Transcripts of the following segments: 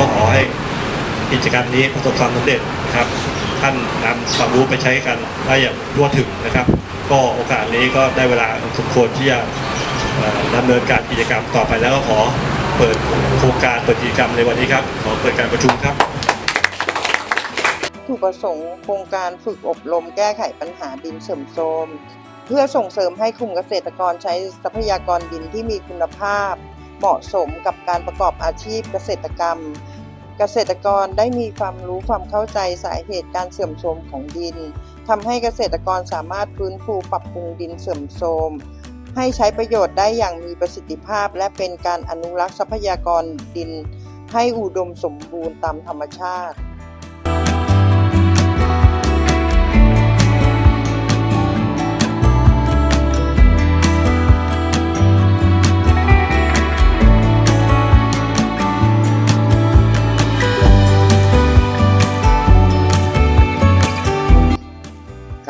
็ขอให้กิจกรรมนี้ประสบความสำเร็จนะครับ ท่านนำความรู้ไปใช้กันได้อย่างทั่วถึงนะครับ ก็โอกาสนี้ก็ได้เวลาสมควรที่จะดำเนินการกิจกรรมต่อไปแล้วก็ขอเปิดโครงการเปิดกิจกรรมในวันนี้ครับ ขอเปิดการประชุมครับถูกประสงค์โครงการฝึกอบรมแก้ไขปัญหาดินเสื่อมโทรมเพื่อส่งเสริมให้กลุ่มเกษตรกรใช้ทรัพยากรดินที่มีคุณภาพ เหมาะสมกับการประกอบอาชีพเกษตรกรรม เกษตรกรได้มีความรู้ความเข้าใจสาเหตุการเสื่อมโทรมของดินทำให้เกษตรกรสามารถฟื้นฟูปรับปรุงดินเสื่อมโทรมให้ใช้ประโยชน์ได้อย่างมีประสิทธิภาพ และเป็นการอนุรักษ์ทรัพยากรดิน ให้อุดมสมบูรณ์ตามธรรมชาติ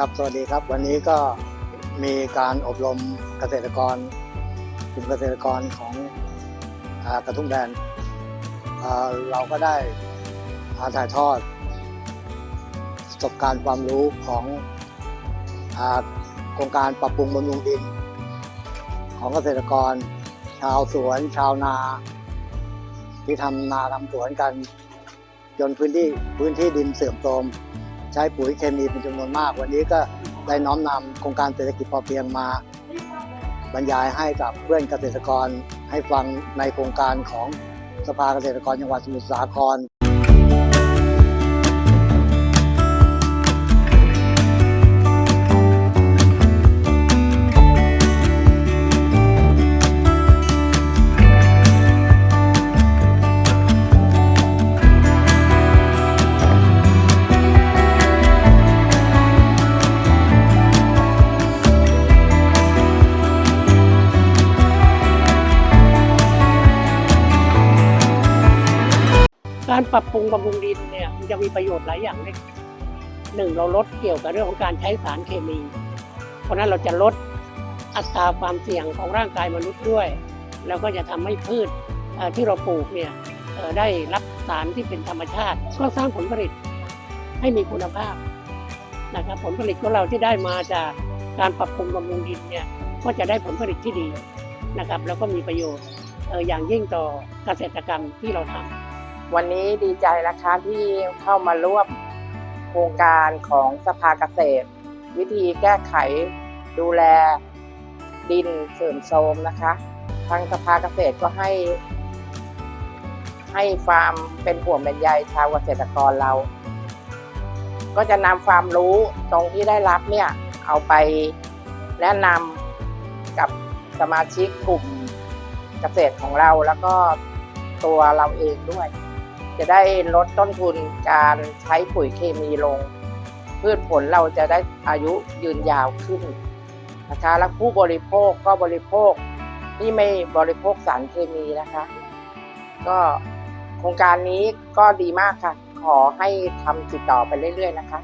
ครับ สวัสดีครับ วันนี้ก็มีการอบรมเกษตรกรกลุ่มเกษตรกรของอกระทุ่มแบนเราก็ได้าถ่ายทอด ประสบการณ์ความรู้ของโครงการปรับปรุงบำรุงดิน ของเกษตรกร ชาวสวน ชาวนา ที่ทำนาทำสวนกัน จนพื้นที่พื้นที่ดินเสื่อมโทรม ใช้ปุ๋ยเคมีเป็นจำนวนมาก วันนี้ก็ได้น้อมนำโครงการเศรษฐกิจพอเพียงมา บรรยายให้กับเพื่อนเกษตรกรให้ฟังในโครงการของสภาเกษตรกรจังหวัดสมุทรสาคร การปรับปรุงบำรุงดินเนี่ยมันจะมีประโยชน์หลายอย่างเลยหนึ่งเราลดเกี่ยวกับเรื่องของการใช้สารเคมี เพราะนั้นเราจะลดอัตราความเสี่ยงของร่างกายมนุษย์ด้วย แล้วก็จะทำให้พืชที่เราปลูกเนี่ยได้รับสารที่เป็นธรรมชาติ ก็สร้างผลผลิตให้มีคุณภาพนะครับผลผลิตของเราที่ได้มาจากการปรับปรุงบำรุงดินเนี่ยก็จะได้ผลผลิตที่ดีนะครับ แล้วก็มีประโยชน์เอ่ออย่างยิ่งต่อเกษตรกรรมที่เราทำ วันนี้ดีใจนะคะที่เข้ามาร่วมโครงการของสภาเกษตร วิธีแก้ไขดูแลดินเสื่อมโทรมนะคะทางสภาเกษตรก็ให้ ให้ความเป็นห่วงเป็นใยชาวเกษตรกรเรา ก็จะนำความรู้ตรงที่ได้รับเนี่ยเอาไปแนะนำกับสมาชิกกลุ่มเกษตรของเราแล้วก็ตัวเราเองด้วย จะได้ลดต้นทุนการใช้ปุ๋ยเคมีลง พืชผลเราจะได้อายุยืนยาวขึ้นนะคะและผู้บริโภคก็บริโภคที่ไม่บริโภคสารเคมีนะคะ ก็โครงการนี้ก็ดีมากค่ะ ขอให้ทำติดต่อไปเรื่อย ๆ นะคะ